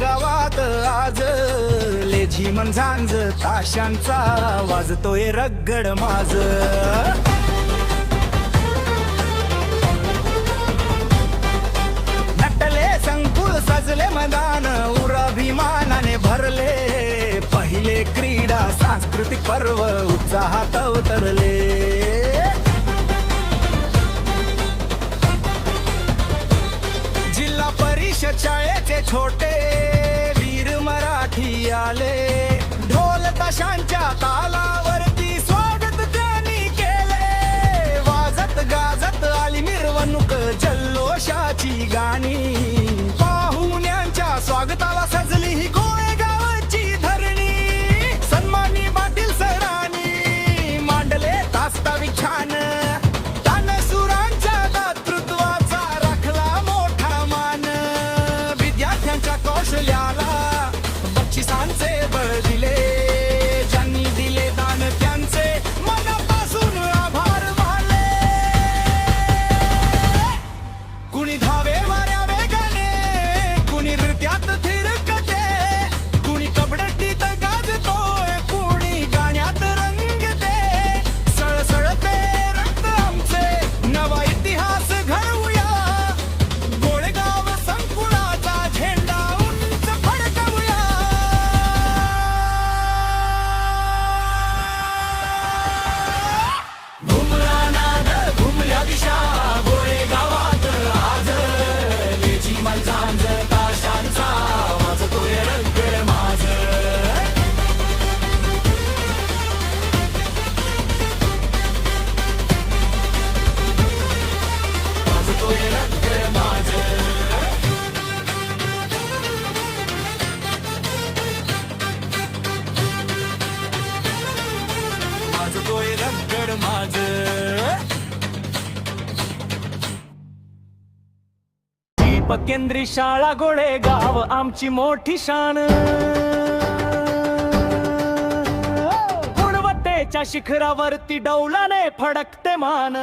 गावात आज लेझी मन झांज ताशांचा वाजतोय रगड माज. नटले संकुल सजले मैदान उराभिमानाने भरले. पहिले क्रीडा सांस्कृतिक पर्व उत्साहात उतरले जिल्हा शाळेचे छोटे वीर मराठी आले. ढोल ताशांच्या तालावरती स्वागत त्यांनी केले. वाजत गाजत आली मिरवणूक जल्लोषाची गाणी. रंगड माझ. केंद्री शाळा गोळे गाव आमची मोठी शान. गुणवत्तेच्या शिखरावरती डौलाने फडकते मान.